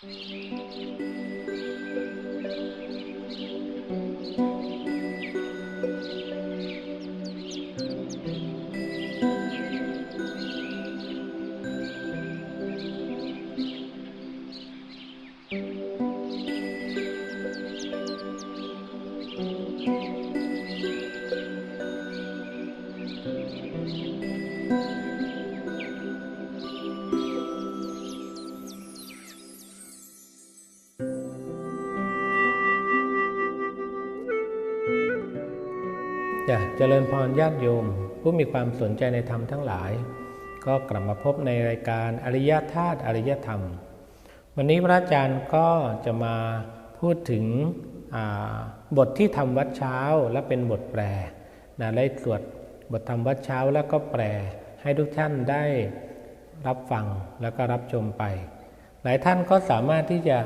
จ เจริญพรญาติโยม ผู้มีความสนใจในธรรมทั้งหลาย ก็กลับมาพบในรายการอริยธาตุอริยธรรม วันนี้พระอาจารย์ก็จะมาพูดถึงบทที่ทำวัดเช้าและเป็นบทแปลนะได้สวดบทธรรมวัดเช้าแล้วก็แปลให้ทุกท่านได้รับฟังแล้วก็รับชมไป หลายท่านก็สามารถที่จะ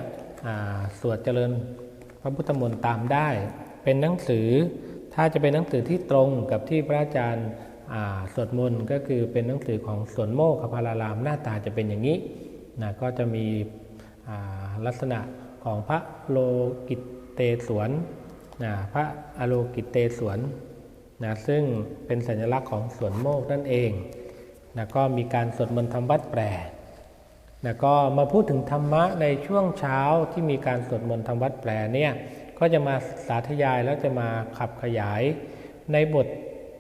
สวดเจริญพระพุทธมนต์ตามได้ เป็นหนังสือ ถ้าจะเป็นหนังสือที่ตรงกับที่พระอาจารย์สวดมนต์ก็คือเป็นหนังสือของสวนโมกขพารารามหน้าตาจะเป็นอย่างนี้นะก็จะมีลักษณะของพระโลกิตเตสวนนะพระอโลกิตเตสวนนะซึ่งเป็นสัญลักษณ์ของสวนโมกนั่นเองนะก็มีการสวดมนต์ทำวัดแปรนะก็มาพูดถึงธรรมะในช่วงเช้าที่มีการสวดมนต์ทำวัดแปรเนี่ย ก็จะมาสาธยายแล้วจะมาขับขยาย ในบท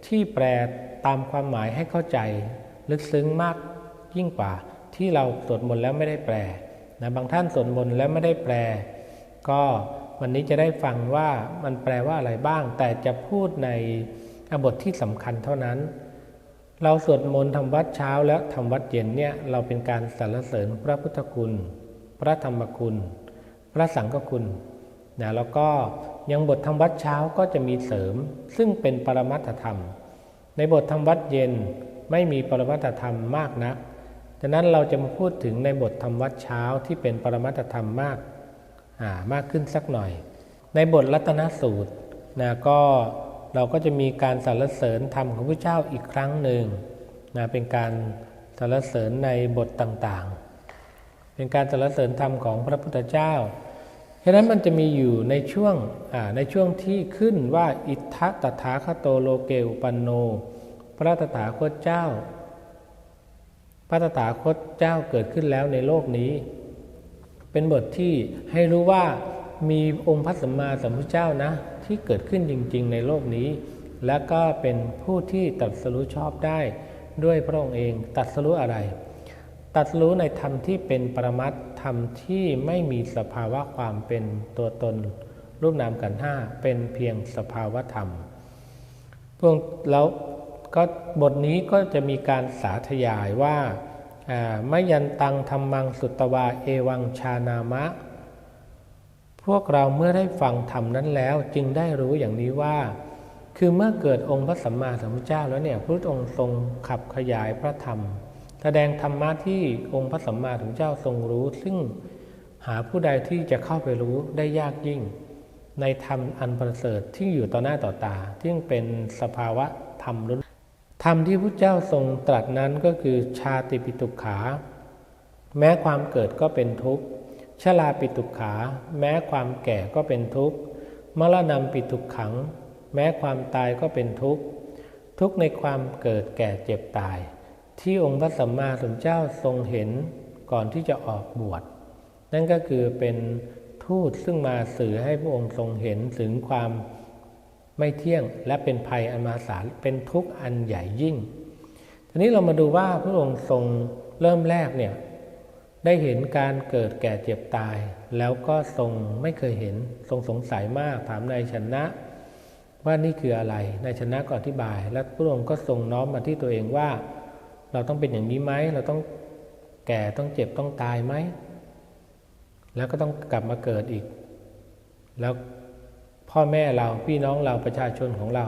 ที่แปลตามความหมายให้เข้าใจ ลึกซึ้งมากยิ่งกว่า ที่เราสวดมนต์แล้วไม่ได้แปลนะบางท่านสวดมนต์แล้วไม่ได้แปล ก็วันนี้จะได้ฟังว่ามันแปลว่าอะไรบ้าง แต่จะพูดในบทที่สำคัญเท่านั้น เราสวดมนต์ทำวัดเช้าแล้วทำวัดเย็นเนี่ยเราเป็นการสรรเสริญพระพุทธคุณ พระธรรมคุณ พระสังฆคุณ นะแล้วก็ยังบทธรรมวัดเช้าก็จะมีเสริม ซึ่งเป็นปรมัตธรรม ในบทธรรมวัดเย็นไม่มีปรมัตธรรมมากนักดังนั้นเราจะมาพูดถึงในบทธรรมวัดเช้าที่เป็นปรมัตธรรมมากมากขึ้นสักหน่อย ในบทรัตนสูตรนะก็เราก็จะมีการสรรเสริญธรรมของพระเจ้าอีกครั้งหนึ่งนะเป็นการสรรเสริญในบทต่างๆ เป็นการสรรเสริญธรรมของพระพุทธเจ้า ฉะนั้นมันจะมีอยู่ในช่วงในช่วงที่ขึ้นว่าอิทธะตถาคโตโลเกอุปันโน พระตถาคตเจ้า พระตถาคตเจ้าเกิดขึ้นแล้วในโลกนี้ เป็นบทที่ให้รู้ว่ามีองค์พระสัมมาสัมพุทธเจ้านะ ที่เกิดขึ้นจริง ๆ ในโลกนี้ และก็เป็นผู้ที่ตัดสรู้ชอบได้ด้วยพระองค์เองตัดสรู้อะไร ตัดรู้ในธรรมที่เป็นปรมัต ธรรมที่ไม่มีสภาวะความเป็นตัวตน รูปนามกันห้าเป็นเพียงสภาวะธรรม พวกแล้วก็บทนี้ก็จะมีการสาธยายว่าไมยันตังธรรมังสุตวาเอวังชานามะ พวกเราเมื่อได้ฟังธรรมนั้นแล้วจึงได้รู้อย่างนี้ว่า คือเมื่อเกิดองค์พระสัมมาสัมพุทธเจ้าแล้วเนี่ยพระองค์ทรงขับขยายพระธรรม แสดงธรรมะที่องค์พระสัมมาสัมพุทธเจ้าทรงรู้ ซึ่งหาผู้ใดที่จะเข้าไปรู้ได้ยากยิ่ง ในธรรมอันประเสริฐที่อยู่ต่อหน้าต่อตาที่เป็นสภาวะธรรมล้นธรรมที่พระเจ้าทรงตรัสนั้นก็คือชาติปิตุขา แม้ความเกิดก็เป็นทุกข์ชลาปิตุขา แม้ความแก่ก็เป็นทุกข์มรณะปิตุขัง แม้ความตายก็เป็นทุกข์ทุกข์ในความเกิดแก่เจ็บตาย ที่องค์พระสัมมาสัมพุทธเจ้าทรงเห็นก่อนที่จะออกบวช นั่นก็คือเป็นทูตซึ่งมาสื่อให้พระองค์ทรงเห็นถึงความไม่เที่ยงและเป็นภัยอันมาสาเป็นทุกข์อันใหญ่ยิ่ง ทีนี้เรามาดูว่าพระองค์ทรงเริ่มแรกเนี่ยได้เห็นการเกิดแก่เจ็บตาย แล้วก็ทรงไม่เคยเห็นทรงสงสัยมากถามนายชนะ ว่านี่คืออะไรนายชนะก็อธิบาย และพระองค์ก็ทรงน้อมมาที่ตัวเองว่า เราต้องเป็นอย่างนี้ไหมเราต้องแก่ต้องเจ็บต้องตายไหม แล้วก็ต้องกลับมาเกิดอีก แล้วพ่อแม่เราพี่น้องเราประชาชนของเรา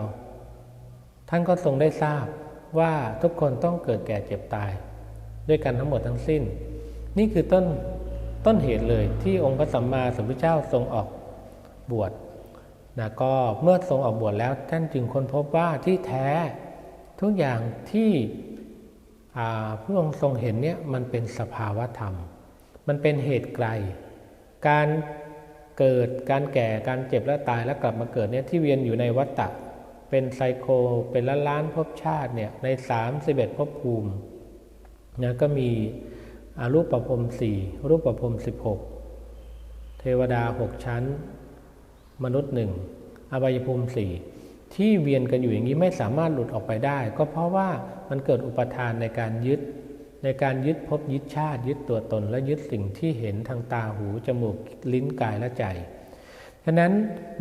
ท่านก็ทรงได้ทราบว่าทุกคนต้องเกิดแก่เจ็บตาย ด้วยกันทั้งหมดทั้งสิ้น นี่คือต้นต้นเหตุเลยที่องค์พระสัมมาสัมพุทธเจ้าทรงออกบวชนะก็เมื่อทรงออกบวชแล้วท่านจึงค้นพบว่าที่แท้ทุกอย่างที่ พระองค์ทรงเห็นเนี่ยมันเป็นสภาวธรรม มันเป็นเหตุไกล การเกิดการแก่การเจ็บและตายแล้วกลับมาเกิดเนี่ยที่เวียนอยู่ในวัฏฏะเป็นไซโค เป็นล้านล้านภพชาติเนี่ยใน 31ภพภูมินะก็มีอรูปประพรมสี่รูปประพรม16 เทวดาหกชั้น มนุษย์หนึ่งอบายภูมิสี่ ที่เวียนกันอยู่อย่างนี้ไม่สามารถหลุดออกไปได้ ก็เพราะว่ามันเกิดอุปทานในการยึด ในการยึดพบยึดชาติ ยึดตัวตน และยึดสิ่งที่เห็นทางตาหูจมูกลิ้นกายและใจฉะนั้น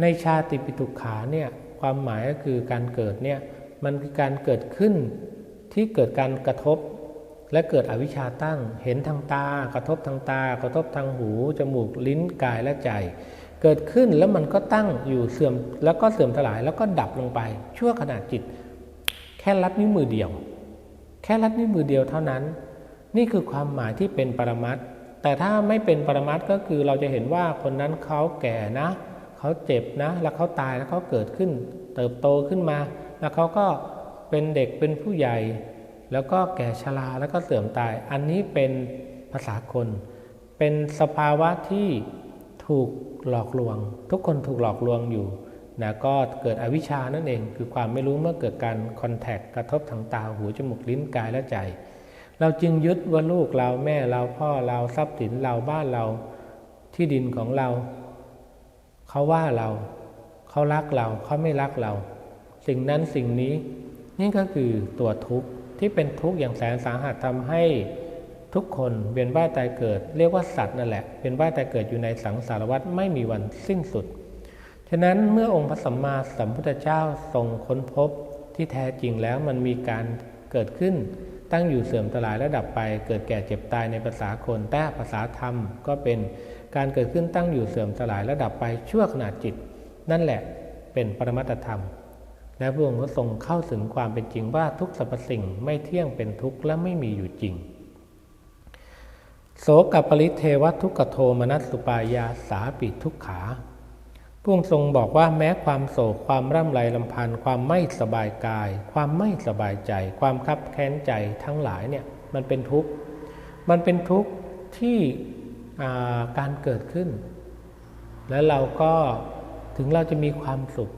ในชาติปิตุขาเนี่ยความหมายก็คือการเกิดเนี่ยมันคือการเกิดขึ้นที่เกิดการกระทบและเกิดอวิชชาตั้ง เห็นทางตากระทบทางตา กระทบทางหู จมูกลิ้นกายและใจ เกิดขึ้นแล้วมันก็ตั้งอยู่เสื่อมแล้วก็เสื่อมถลายแล้วก็ดับลงไป ชั่วขณะจิต แค่ลัดนิ้วมือเดียว แค่ลัดนิ้วมือเดียวเท่านั้น นี่คือความหมายที่เป็นปรมัตแต่ถ้าไม่เป็นปรมัตก็คือเราจะเห็นว่าคนนั้นเขาแก่นะ เขาเจ็บนะ แล้วเขาตายแล้วเขาเกิดขึ้น เติบโตขึ้นมา แล้วเขาก็เป็นเด็กเป็นผู้ใหญ่ แล้วก็แก่ชราแล้วก็เสื่อมตาย อันนี้เป็นภาษาคน เป็นสภาวะที่ ถูกหลอกลวง ทุกคนถูกหลอกลวงอยู่นะก็เกิดอวิชานั่นเอง คือความไม่รู้เมื่อเกิดการคอนแทคกระทบทางตาหูจมูกลิ้นกายและใจ เราจึงยึดว่าลูกเราแม่เราพ่อเราทรัพย์สินเราบ้านเราที่ดินของเรา เขาว่าเรา เขารักเราเขาไม่รักเรา สิ่งนั้นสิ่งนี้ นี่ก็คือตัวทุกข์ที่เป็นทุกข์อย่างแสนสาหัสทำให้ ทุกคนเวียนว่ายตายเกิด เรียกว่าสัตว์นั่นแหละเวียนว่ายตายเกิดอยู่ในสังสารวัฏไม่มีวันสิ้นสุด ฉะนั้นเมื่อองค์พระสัมมาสัมพุทธเจ้าทรงค้นพบที่แท้จริงแล้วมันมีการเกิดขึ้น ตั้งอยู่เสื่อมตลายและดับไป เกิดแก่เจ็บตายในภาษาคนแต่ภาษาธรรมก็เป็นการเกิดขึ้นตั้งอยู่เสื่อมสลายและดับไปชั่วขณะจิต นั่นแหละเป็นปรมัตธรรม และพระองค์ก็ทรงเข้าถึงความเป็นจริงว่าทุกสรรพสิ่งไม่เที่ยงเป็นทุกข์และไม่มีอยู่จริง โสกับปริเทวทุกโทมนัสสุปายาสาปิทุกขาพระองค์ทรงบอกว่าแม้ความโศกความร่ำไรลำพันธ์ความไม่สบายกาย ความไม่สบายใจ ความคับแค้นใจทั้งหลายเนี่ยมันเป็นทุกข์มันเป็นทุกข์ที่การเกิดขึ้น แล้วเราก็ถึงเราจะมีความสุข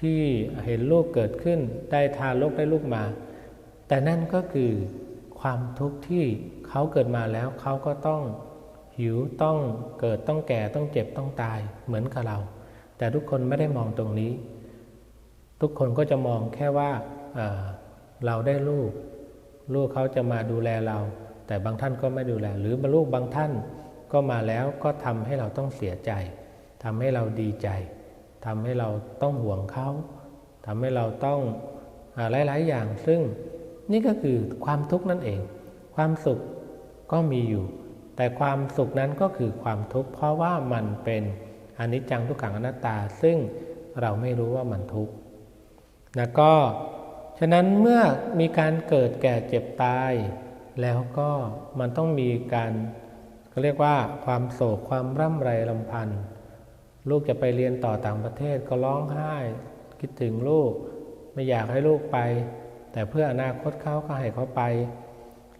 ที่เห็นลูกเกิดขึ้น ได้ทานลูกได้ลูกมา แต่นั่นก็คือความทุกข์ที่ เขาเกิดมาแล้วเขาก็ต้องหิวต้องเกิดต้องแก่ต้องเจ็บต้องตายเหมือนกับเรา แต่ทุกคนไม่ได้มองตรงนี้ ทุกคนก็จะมองแค่ว่าเราได้ลูก ลูกเขาจะมาดูแลเรา แต่บางท่านก็ไม่ดูแล หรือบรรลูกบางท่านก็มาแล้วก็ทำให้เราต้องเสียใจทำให้เราดีใจทำให้เราต้องห่วงเขาทำให้เราต้องหลาย ๆ อย่าง ซึ่งนี่ก็คือความทุกข์นั่นเอง ความสุข ก็มีอยู่ แต่ความสุขนั้นก็คือความทุกข์เพราะว่ามันเป็นอนิจจังทุกขังอนัตตา ซึ่งเราไม่รู้ว่ามันทุกข์นะก็ฉะนั้นเมื่อมีการเกิดแก่เจ็บตาย แล้วก็มันต้องมีการก็เรียกว่าความโศกความร่ำไรลำพันธ์ลูกจะไปเรียนต่อต่างประเทศก็ร้องไห้ คิดถึงลูก ไม่อยากให้ลูกไป แต่เพื่ออนาคตเขาก็ให้เขาไป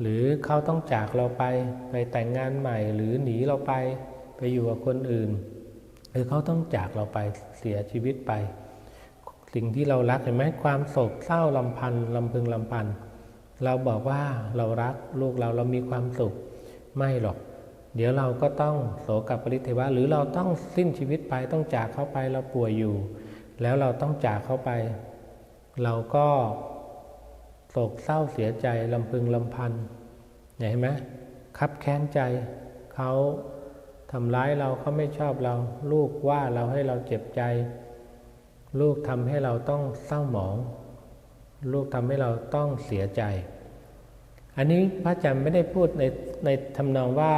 หรือเขาต้องจากเราไปไปแต่งงานใหม่หรือหนีเราไปไปอยู่กับคนอื่น หรือเขาต้องจากเราไปเสียชีวิตไป สิ่งที่เรารักเห็นไหมความโศกเศร้าลำพันลำพึงลำพันเราบอกว่าเรารักลูกเราเรามีความสุขไม่หรอก เดี๋ยวเราก็ต้องโศกับปริเทวะหรือเราต้องสิ้นชีวิตไปต้องจากเขาไปเราป่วยอยู่ แล้วเราต้องจากเขาไป เราก็ โศกเศร้าเสียใจลำพึงลำพันเห็นไหมคับแค้นใจเขาทำร้ายเราเขาไม่ชอบเรา ลูกว่าเราให้เราเจ็บใจ ลูกทำให้เราต้องเศร้าหมอง ลูกทำให้เราต้องเสียใจ อันนี้พระอาจารย์ไม่ได้พูดในในทำนองว่า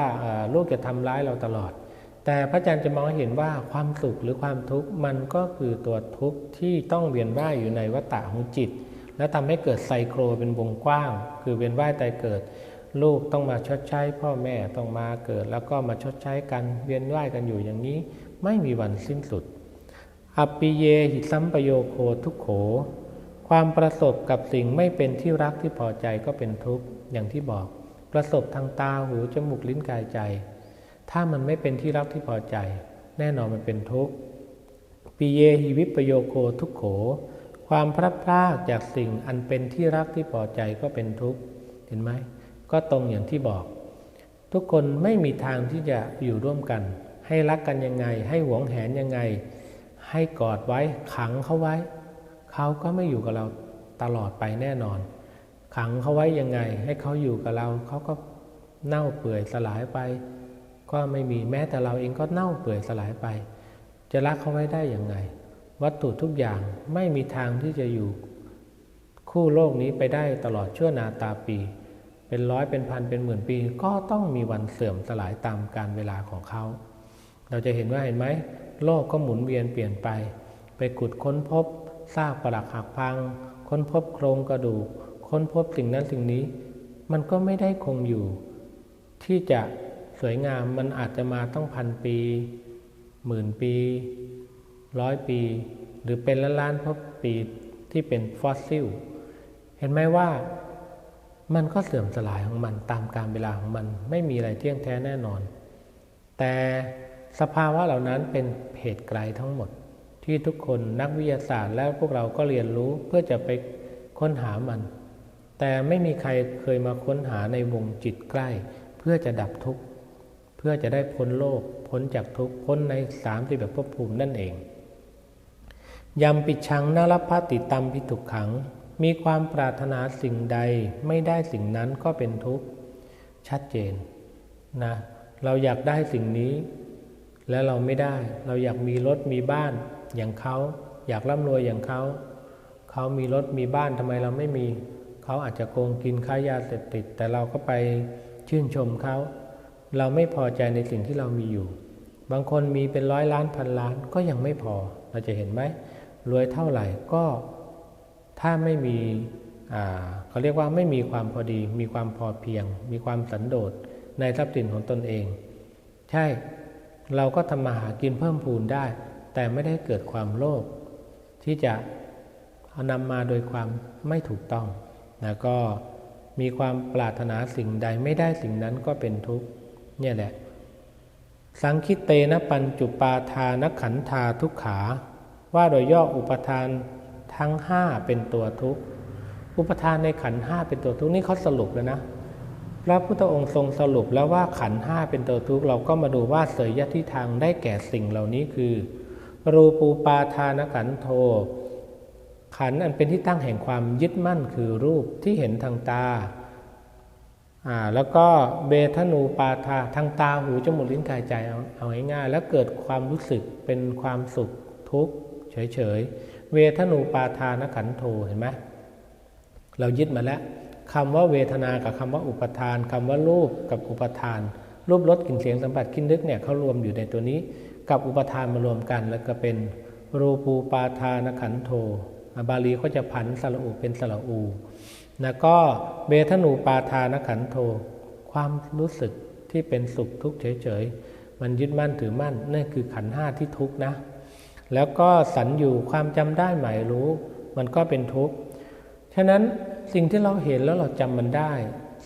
ลูกจะทำร้ายเราตลอด แต่พระอาจารย์จะมองเห็นว่าความสุขหรือความทุกข์มันก็คือตัวทุกข์ที่ต้องเวียนว่ายอยู่ในวัฏฏะของจิต และทำให้เกิดไซโครเป็นวงกว้าง คือเวียนว่ายตายเกิด ลูกต้องมาชดใช้ พ่อแม่ต้องมาเกิด แล้วก็มาชดใช้กันเวียนว่ายกันอยู่อย่างนี้ ไม่มีวันสิ้นสุดอปิเยหิสัมปโยโคทุกโข ความประสบกับสิ่งไม่เป็นที่รักที่พอใจก็เป็นทุกข์อย่างที่บอก ประสบทางตาหูจมูกลิ้นกายใจ ถ้ามันไม่เป็นที่รักที่พอใจ แน่นอนมันเป็นทุกข์ปิเยหิวิปโยโคทุกโข ความพลัดพรากจากสิ่งอันเป็นที่รักที่พอใจก็เป็นทุกข์เห็นไหมก็ตรงอย่างที่บอก ทุกคนไม่มีทางที่จะอยู่ร่วมกัน ให้รักกันยังไง ให้หวงแหนยังไง ให้กอดไว้ขังเขาไว้ เขาก็ไม่อยู่กับเราตลอดไปแน่นอน ขังเขาไว้ยังไง ให้เขาอยู่กับเราเขาก็เน่าเปื่อยสลายไป ก็ไม่มีแม้แต่เราเองก็เน่าเปื่อยสลายไป จะรักเขาไว้ได้อย่างไง วัตถุทุกอย่างไม่มีทางที่จะอยู่ คู่โลกนี้ไปได้ตลอดชั่วนาตาปี เป็นร้อยเป็นพันเป็นหมื่นปี ก็ต้องมีวันเสื่อมสลายตามการเวลาของเขา เราจะเห็นว่าเห็นไหมโลกก็หมุนเวียนเปลี่ยนไป ไปขุดค้นพบซากปรักหักพัง ค้นพบโครงกระดูก ค้นพบสิ่งนั้นสิ่งนี้ มันก็ไม่ได้คงอยู่ ที่จะสวยงามมันอาจจะมาต้องพันปี หมื่นปี ร้อยปี หรือเป็นล้านล้านพบปีที่เป็นฟอสซิล เห็นไหมว่ามันก็เสื่อมสลายของมันตามการเวลาของมันไม่มีอะไรเที่ยงแท้แน่นอน แต่สภาวะเหล่านั้นเป็นเหตุไกลทั้งหมด ที่ทุกคนนักวิทยาศาสตร์และพวกเราก็เรียนรู้เพื่อจะไปค้นหามัน แต่ไม่มีใครเคยมาค้นหาในวงจิตใกล้ เพื่อจะดับทุกข์ เพื่อจะได้พ้นโลกพ้นจากทุกข์พ้นในสามสิบแบบภพภูมินั่นเอง ยำปิดชังนรพติตัมพิทุขัง มีความปรารถนาสิ่งใดไม่ได้สิ่งนั้นก็เป็นทุกข์ชัดเจนนะเราอยากได้สิ่งนี้ แล้วเราไม่ได้ เราอยากมีรถมีบ้านอย่างเขาอยากร่ำรวยอย่างเขาเขามีรถมีบ้านทำไมเราไม่มี เขาอาจจะโกงกินค้ายาเสพติด แต่เราก็ไปชื่นชมเขา เราไม่พอใจในสิ่งที่เรามีอยู่ บางคนมีเป็นร้อยล้านพันล้านก็ยังไม่พอเราจะเห็นไหม รวยเท่าไหร่ก็ถ้าไม่มีเขาเรียกว่าไม่มีความพอดี มีความพอเพียง มีความสันโดษในทรัพย์สินของตนเอง ใช่เราก็ทำมาหากินเพิ่มพูนได้ แต่ไม่ได้เกิดความโลภที่จะเอานำมาโดยความไม่ถูกต้องนะก็มีความปรารถนาสิ่งใดไม่ได้สิ่งนั้นก็เป็นทุกข์เนี่ยแหละ สังคิเตนะปัญจุปาทานขันธาทุกขา ว่าโดยย่ออุปทานทั้งห้าเป็นตัวทุกข์อุปทานในขันห้าเป็นตัวทุกข์นี่เขาสรุปแล้วนะพระพุทธองค์ทรงสรุปแล้วว่าขันห้าเป็นตัวทุกข์เราก็มาดูว่าเสยยะที่ทางได้แก่สิ่งเหล่านี้คือ รูปูปาทานขันโท ขันอันเป็นที่ตั้งแห่งความยึดมั่นคือรูปที่เห็นทางตาอ่าแล้วก็เบทนูปาทาทางตาหูจมูกลิ้นกายใจเอาเอาง่ายๆแล้วเกิดความรู้สึกเป็นความสุขทุกข์ เฉยๆ เวทนูปาทานขันโทเห็นไหมเรายึดมาแล้วคำว่าเวทนากับคำว่าอุปทานคำว่ารูปกับอุปทาน รูปรสกลิ่นเสียงสัมผัสคินนึกเนี่ยเขารวมอยู่ในตัวนี้ กับอุปทานมารวมกัน แล้วก็เป็นรูปูปาทานขันโทบาลีก็จะผันสระอุเป็นสระอูแล้วก็เวทนูปาทานขันโท ความรู้สึกที่เป็นสุขทุกข์เฉยๆ มันยึดมั่นถือมั่นนั่นคือขันห้าที่ทุกข์นะ แล้วก็สันอยู่ความจำได้หมายรู้ มันก็เป็นทุกข์ฉะนั้นสิ่งที่เราเห็นแล้วเราจำมันได้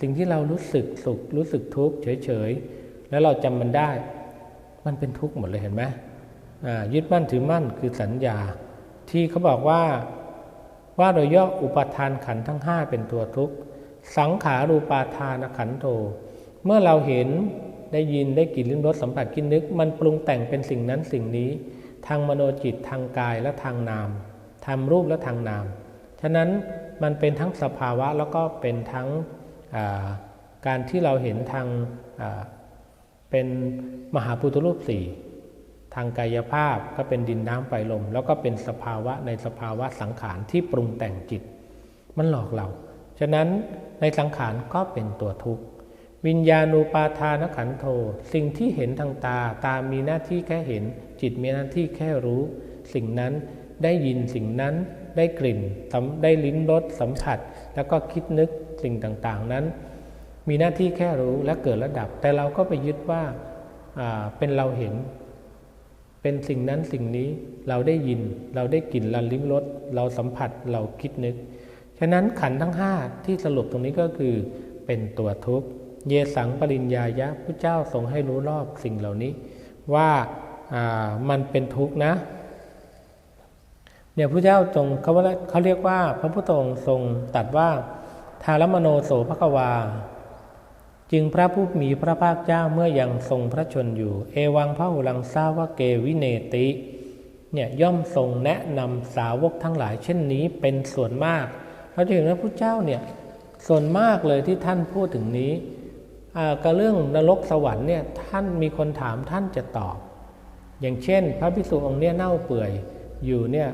สิ่งที่เรารู้สึกสุขรู้สึกทุกข์เฉยๆแล้วเราจำมันได้ มันเป็นทุกข์หมดเลยเห็นไหมยึดมั่นถือมั่นคือสัญญา ที่เขาบอกว่าว่าโดยย่ออุปทานขันทั้งห้าเป็นตัวทุกข์สังขารูปาทานขันโทเมื่อเราเห็นได้ยินได้กลิ่นลิ้มรสสัมผัสกินนึก มันปรุงแต่งเป็นสิ่งนั้นสิ่งนี้ ทางมโนจิตทางกายและทางนามทำรูปและทางนาม ฉะนั้นมันเป็นทั้งสภาวะแล้วก็เป็นทั้งการที่เราเห็นทางเป็นมหาปุถุรูปสี่ทางกายภาพก็เป็นดินน้ำไฟลม แล้วก็เป็นสภาวะในสภาวะสังขารที่ปรุงแต่งจิต มันหลอกเรา ฉะนั้นในสังขารก็เป็นตัวทุกข์ วิญญาณูปาทานขันโท สิ่งที่เห็นทางตาตามีหน้าที่แค่เห็น จิตมีหน้าที่แค่รู้ สิ่งนั้นได้ยินสิ่งนั้นได้กลิ่นได้ลิ้นรสสัมผัส แล้วก็คิดนึกสิ่งต่างๆนั้น มีหน้าที่แค่รู้และเกิดระดับ แต่เราก็ไปยึดว่าเป็นเราเห็น เป็นสิ่งนั้นสิ่งนี้เราได้ยินเราได้กลิ่นเราลิ้มรสเราสัมผัสเราคิดนึก ฉะนั้นขันทั้งห้าที่สรุปตรงนี้ก็คือเป็นตัวทุกข์ เยสังปริญญายะพระเจ้าทรงให้รู้รอบสิ่งเหล่านี้ ว่ามันเป็นทุกข์นะเนี่ยพระเจ้าทรงเขาว่าเขาเรียกว่า พระพุทธองค์ทรงตัดว่าทารมโนโสภควา จึงพระผู้มีพระภาคเจ้าเมื่อยังทรงพระชนอยู่ เอวังพระหุลังซาวเกวิเนติเนี่ยย่อมทรงแนะนำสาวกทั้งหลาย เช่นนี้เป็นส่วนมาก เราจะเห็นว่าพระเจ้าเนี่ยส่วนมากเลยที่ท่านพูดถึงนี้ กับเรื่องนรกสวรรค์เนี่ยท่านมีคนถามท่านจะตอบ อย่างเช่น พระภิกษุองค์เนี่ยเน่าเปื่อยอยู่เนี่ย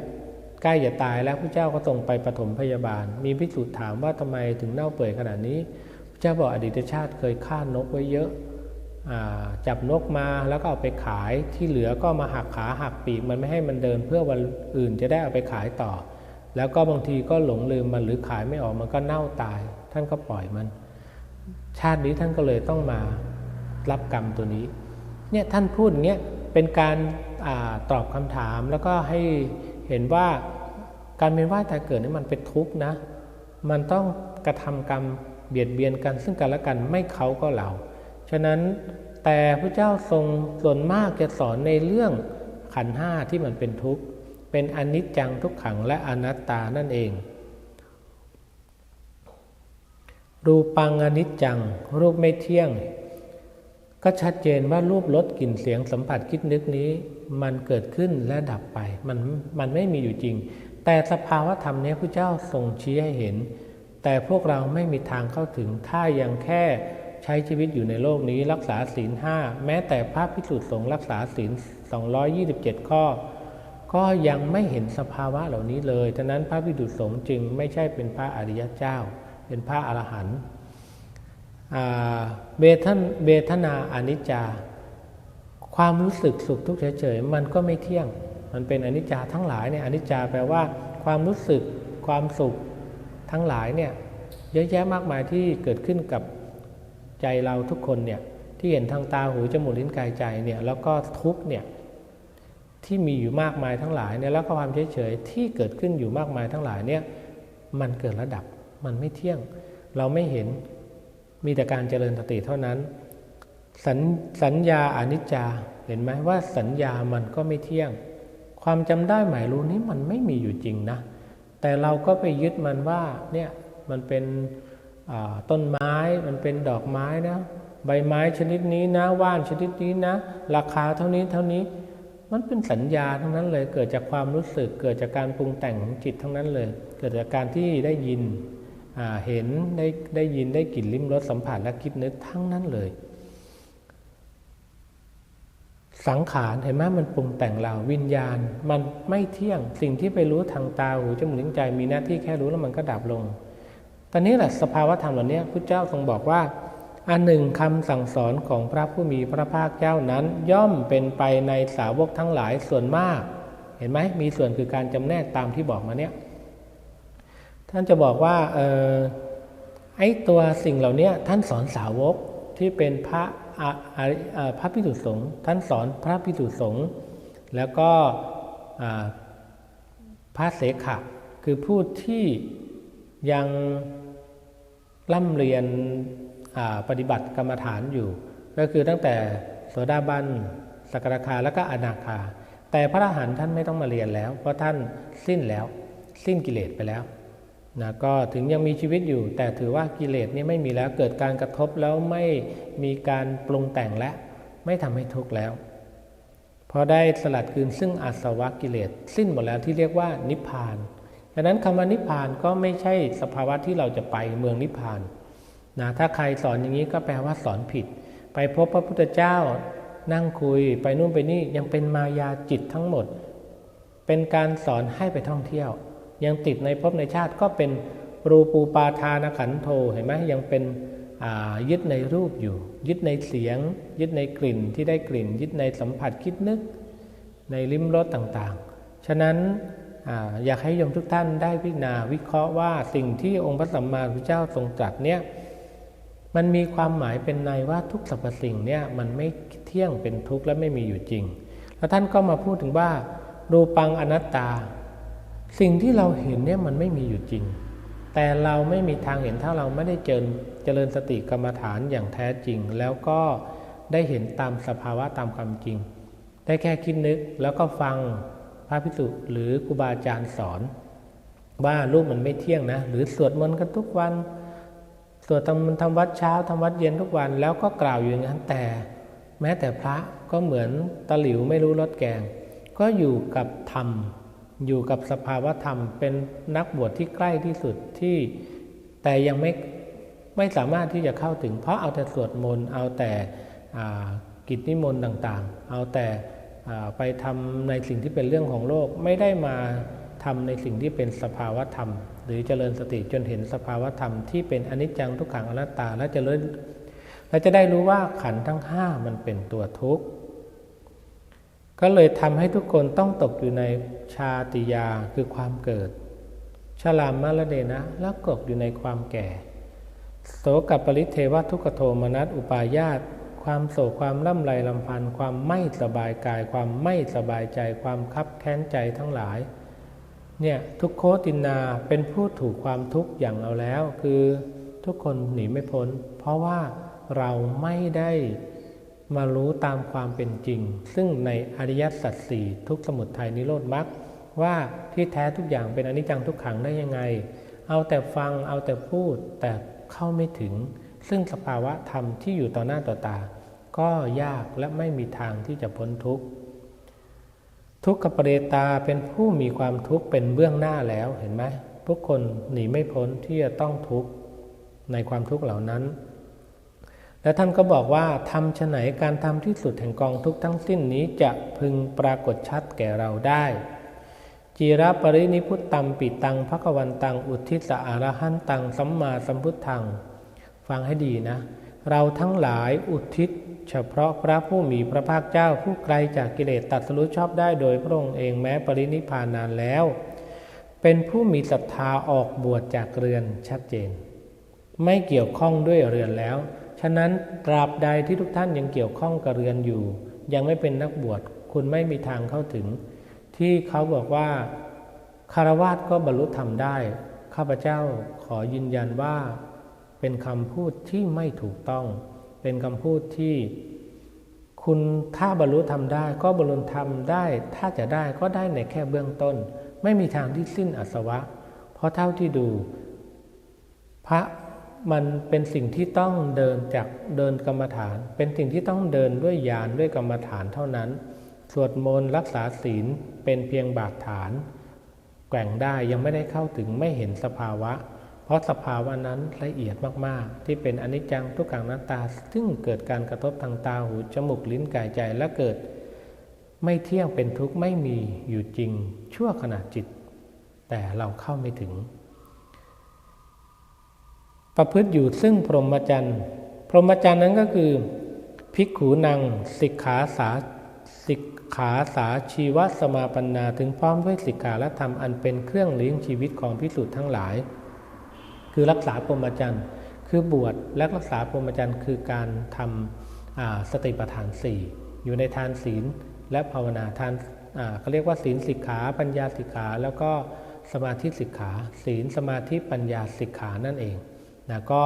ใกล้จะตายแล้วพระเจ้าก็ส่งไปปฐมพยาบาล มีภิกษุถามว่าทำไมถึงเน่าเปื่อยขนาดนี้พระเจ้าบอกอดีตชาติเคยฆ่านกไว้เยอะจับนกมาแล้วก็เอาไปขายที่เหลือก็มาหักขาหักปีกมันไม่ให้มันเดินเพื่อวันอื่นจะได้เอาไปขายต่อ แล้วก็บางทีก็หลงลืมมันหรือขายไม่ออกมันก็เน่าตาย ท่านก็ปล่อยมัน ชาตินี้ท่านก็เลยต้องมารับกรรมตัวนี้ เนี่ยท่านพูดอย่างเงี้ยเป็นการอตอบคำถามแล้วก็ให้เห็นว่าการเป็นว่ายตายเกิดนี่มันเป็นทุกข์นะ มันต้องกระทำกรรมเบียดเบียนกันซึ่งกันและกันไม่เขาก็เรา ฉะนั้นแต่พระเจ้าทรงส่วนมากจะสอนในเรื่องขันห้าที่มันเป็นทุกข์ เป็นอนิจจังทุกขังและอนัตตานั่นเอง รูปังอนิจจัง รูปไม่เที่ยง ก็ชัดเจนว่ารูปรสกลิ่นเสียงสัมผัสคิดนึกนี้ มันเกิดขึ้นและดับไป มันมันไม่มีอยู่จริง แต่สภาวะธรรมนี้พระเจ้าทรงชี้ให้เห็น แต่พวกเราไม่มีทางเข้าถึงถ้ายังแค่ใช้ชีวิตอยู่ในโลกนี้รักษาศีลห้าแม้แต่พระพิสุทธิ์สงฆ์รักษาศีล 227 ข้อ ก็ยังไม่เห็นสภาวะเหล่านี้เลยฉะนั้นพระพิสุทธิ์สงฆ์จึงไม่ใช่เป็นพระอริยเจ้า เป็นพระอรหันต์เบทนเบทนาอนิจจา ความรู้สึกสุขทุกข์เฉยๆมันก็ไม่เที่ยง มันเป็นอนิจจาทั้งหลายเนี่ยอนิจจาแปลว่าความรู้สึกความสุขทั้งหลายเนี่ยเยอะแยะมากมายที่เกิดขึ้นกับใจเราทุกคนเนี่ยที่เห็นทางตาหูจมูกลิ้นกายใจเนี่ยแล้วก็ทุกเนี่ยที่มีอยู่มากมายทั้งหลายเนี่ยแล้วก็ความเฉยๆที่เกิดขึ้นอยู่มากมายทั้งหลายเนี่ยมันเกิดระดับ มันไม่เที่ยง เราไม่เห็นมีแต่การเจริญสติเท่านั้น สัญสญญาอนิจจาเห็นไหมว่าสัญญามันก็ไม่เที่ยง ความจำได้หมายรู้นี้มันไม่มีอยู่จริงนะ แต่เราก็ไปยึดมันว่าเนี่ยมันเป็นต้นไม้มันเป็นดอกไม้นะ ใบไม้ชนิดนี้นะว่านชนิดนี้นะ ราคาเท่านี้เท่านี้มันเป็นสัญญาทั้งนั้นเลยเกิดจากความรู้สึก เกิดจากการปรุงแต่งของจิตทั้งนั้นเลย เกิดจากการที่ได้ยิน เห็นได้ได้ยินได้กลิ่นลิ้มรสสัมผัสและคิดนึกทั้งนั้นเลย สังขารเห็นไหมมันปรุงแต่งเราวิญญาณ มันไม่เที่ยงสิ่งที่ไปรู้ทางตาหูจมูกลิ้นใจมีหน้าที่แค่รู้แล้วมันก็ดับลง ตอนนี้แหละสภาวะธรรมเหล่านี้พระเจ้าทรงบอกว่าอันหนึ่งคำสั่งสอนของพระผู้มีพระภาคเจ้านั้น ย่อมเป็นไปในสาวกทั้งหลายส่วนมาก เห็นไหมมีส่วนคือการจำแนกตามที่บอกมาเนี้ย ท่านจะบอกว่าออไอ้ตัวสิ่งเหล่านี้ท่านสอนสาวกที่เป็นพระพระพิสุสงฆ์ท่านสอนพระพิสุสงฆ์แล้วก็พระเสขะคือผู้ที่ยังร่ำเรียนปฏิบัติกรรมฐานอยู่ ก็คือตั้งแต่โสดาบันสกทาคาแล้วก็อนาคา แต่พระอรหันต์ท่านไม่ต้องมาเรียนแล้ว เพราะท่านสิ้นแล้ว สิ้นกิเลสไปแล้ว นะก็ถึงยังมีชีวิตอยู่ แต่ถือว่ากิเลสนี่ไม่มีแล้วเกิดการกระทบแล้วไม่มีการปรุงแต่งและไม่ทำให้ทุกข์แล้วพอได้สลัดคืนซึ่งอาสวะกิเลสสิ้นหมดแล้วที่เรียกว่านิพพานดังนั้นคำว่านิพพานก็ไม่ใช่สภาวะที่เราจะไปเมืองนิพพานนะถ้าใครสอนอย่างนี้ก็แปลว่าสอนผิด ไปพบพระพุทธเจ้านั่งคุยไปนู่นไปนี่ยังเป็นมายาจิตทั้งหมด เป็นการสอนให้ไปท่องเที่ยว ยังติดในภพในชาติก็เป็นรูปูปาทานขันโทเห็นไหมยังเป็นยึดในรูปอยู่ ยึดในเสียง ยึดในกลิ่นที่ได้กลิ่น ยึดในสัมผัสคิดนึก ในลิ้มรสต่างๆ ฉะนั้นออยากให้โยมทุกท่านได้พิจารณาวิเคราะห์ว่าสิ่งที่องค์พระสัมมาสัมพุทธเจ้าทรงตรัสเนี่ยมันมีความหมายเป็นในว่าทุกสรรพสิ่งเนี่ยมันไม่เที่ยงเป็นทุกข์และไม่มีอยู่จริง แล้วท่านก็มาพูดถึงว่ารูปังอนัตตา สิ่งที่เราเห็นเนี่ยมันไม่มีอยู่จริง แต่เราไม่มีทางเห็นถ้าเราไม่ได้เจริญเจริญสติกรรมฐานอย่างแท้จริง แล้วก็ได้เห็นตามสภาวะตามความจริง ได้แค่คิดนึกแล้วก็ฟังพระพิสุหรือครูบาอาจารย์สอน ว่ารูปมันไม่เที่ยงนะ หรือสวดมนต์กันทุกวัน สวดทำทำวัดเช้าทำวัดเย็นทุกวันแล้วก็กล่าวอยู่อย่างนั้นแต่ แม้แต่พระก็เหมือนตะหลิวไม่รู้รสแกง ก็อยู่กับธรรม อยู่กับสภาวธรรม เป็นนักบวชที่ใกล้ที่สุดที่แต่ยังไม่ไม่สามารถที่จะเข้าถึง เพราะเอาแต่สวดมนต์เอาแต่กิจนิมนต์ต่างๆ เอาแต่ไปทำในสิ่งที่เป็นเรื่องของโลกไม่ได้มาทำในสิ่งที่เป็นสภาวธรรม หรือเจริญสติจนเห็นสภาวธรรมที่เป็นอนิจจังทุกขังอนัตตา และจะเริ่เราจะได้รู้ว่าขันทั้งห้ามันเป็นตัวทุกข์ ก็เลยทำให้ทุกคนต้องตกอยู่ในชาติยาคือความเกิด ชลามมรเดนะ แล้วกอยู่ในความแก่ โสกับปริเทวทุกโทมนัสอุปายาต ความโศกความล่ำไรลำพันธ์ความไม่สบายกาย ความไม่สบายใจ ความคับแค้นใจทั้งหลาย เนี่ยทุกโคตินาเป็นผู้ถูกความทุกข์อย่างเอาแล้ว คือทุกคนหนีไม่พ้น เพราะว่าเราไม่ได้ มารู้ตามความเป็นจริง ซึ่งในอริยสัจสี่ทุกสมุทัยนิโรธมรรคว่าที่แท้ทุกอย่างเป็นอนิจจังทุกขังได้ยังไง เอาแต่ฟังเอาแต่พูดแต่เข้าไม่ถึง ซึ่งสภาวะธรรมที่อยู่ต่อหน้าต่อตา ก็ยากและไม่มีทางที่จะพ้นทุกข์ทุกขปเรตาเป็นผู้มีความทุกข์เป็นเบื้องหน้าแล้วเห็นไหมทุกคนหนีไม่พ้นที่จะต้องทุกข์ในความทุกข์เหล่านั้น และท่านก็บอกว่าทำฉไหนการทำที่สุดแห่งกองทุกทั้งสิ้นนี้จะพึงปรากฏชัดแก่เราได้ จีระปรินิพุตตัมปิตังพระกวันตัง อุทิศอารหันตังสัมมาสัมพุทธัง ฟังให้ดีนะ เราทั้งหลายอุทิศ เฉพาะพระผู้มีพระภาคเจ้าผู้ไกลจากกิเลสตัดสู้ชอบได้โดยพระองค์เองแม้ปรินิพานนานแล้ว เป็นผู้มีศรัทธาออกบวชจากเรือนชัดเจน ไม่เกี่ยวข้องด้วยเรือนแล้ว ฉะนั้นตราบใดที่ทุกท่านยังเกี่ยวข้องกับเรือนอยู่ ยังไม่เป็นนักบวชคุณไม่มีทางเข้าถึง ที่เขาบอกว่าคารวาสก็บรรลุธรรมได้ ข้าพเจ้าขอยืนยันว่า เป็นคำพูดที่ไม่ถูกต้อง เป็นคำพูดที่คุณถ้าบรรลุธรรมได้ ก็บรรลุธรรมได้ ถ้าจะได้ก็ได้ในแค่เบื้องต้น ไม่มีทางที่สิ้นอสวะ เพราะเท่าที่ดู พระ มันเป็นสิ่งที่ต้องเดินจากเดินกรรมฐาน เป็นสิ่งที่ต้องเดินด้วยญาณด้วยกรรมฐานเท่านั้น สวดมนต์รักษาศีลเป็นเพียงบาดฐาน แกว่งได้ยังไม่ได้เข้าถึงไม่เห็นสภาวะ เพราะสภาวะนั้นละเอียดมากๆ ที่เป็นอนิจจังทุกขังนัตตา ซึ่งเกิดการกระทบทางตาหูจมูกลิ้นกายใจและเกิด ไม่เที่ยงเป็นทุกข์ไม่มีอยู่จริงชั่วขณะจิต แต่เราเข้าไม่ถึง ประพฤติอยู่ซึ่งพรหมจรรย์พรหมจรรย์นั้นก็คือ ภิกขูนังสิกขาสาสิกขาสาชีวสมาปันนาถึงพร้อมด้วยสิกขาและธรรมอันเป็นเครื่องเลี้ยงชีวิตของพิสุทธ์ทั้งหลาย คือรักษาพรหมจรรย์คือบวชและรักษาพรหมจรรย์คือการทำสติปัฏฐานสี่อยู่ในทานศีลและภาวนาทานเขาเรียกว่าศีลสิกขาปัญญาสิกขา แล้วก็สมาธิสิกขา ศีลสมาธิปัญญาสิกขานั่นเอง นะก็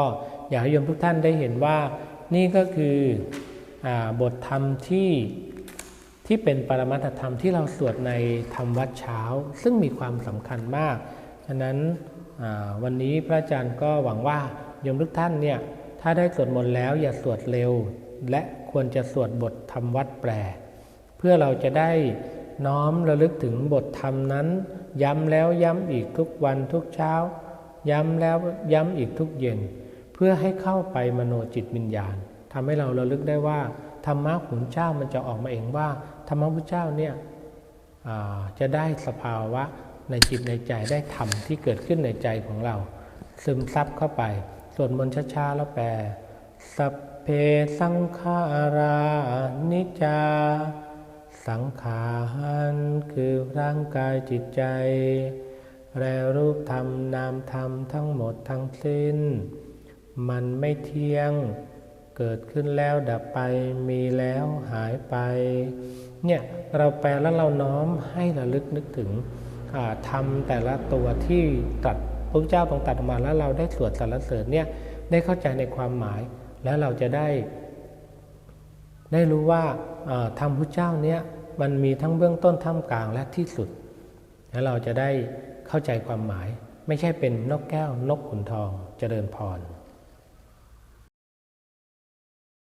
อยากให้โยมทุกท่านได้เห็นว่านี่ก็คือบทธรรมที่ที่เป็นปรมัตธรรมที่เราสวดในธรรมวัดเช้า ซึ่งมีความสำคัญมากฉะนั้นวันนี้พระอาจารย์ก็หวังว่าโยมทุกท่านเนี่ยถ้าได้สวดมนต์แล้วอย่าสวดเร็ว และควรจะสวดบทธรรมวัดแปล เพื่อเราจะได้น้อมระลึกถึงบทธรรมนั้น ย้ำแล้วย้ำอีกทุกวันทุกเช้า ย้ำแล้วย้ำอีกทุกเย็น เพื่อให้เข้าไปมโนจิตวิญญาณทำให้เราระลึกได้ว่าธรรมะขุนเจ้ามันจะออกมาเองว่า ธรรมะพุทธเจ้าเนี่ยจะได้สภาวะในจิตในใจได้ธรรมที่เกิดขึ้นในใจของเรา ซึมซับเข้าไปส่วนมนช้าๆแล้วแปลสัพเพสังขารานิจา สังขารคือร่างกายจิตใจ แปรรูปธรรมนามธรรมทั้งหมดทั้งสิ้น มันไม่เที่ยง เกิดขึ้นแล้วดับไปมีแล้วหายไป เนี่ยเราแปลแล้วเราน้อมให้ระลึกนึกถึงธรรมแต่ละตัวที่ตัดพระเจ้าทรงตัดออกมาแล้วเราได้สวดสรรเสริญเนี่ยได้เข้าใจในความหมาย แล้วเราจะได้ ได้รู้ว่าธรรมพระเจ้าเนี่ยมันมีทั้งเบื้องต้นท่ามกลางและที่สุด แล้วเราจะได้ เข้าใจความหมาย ไม่ใช่เป็นนกแก้วนกขุนทองเจริญพร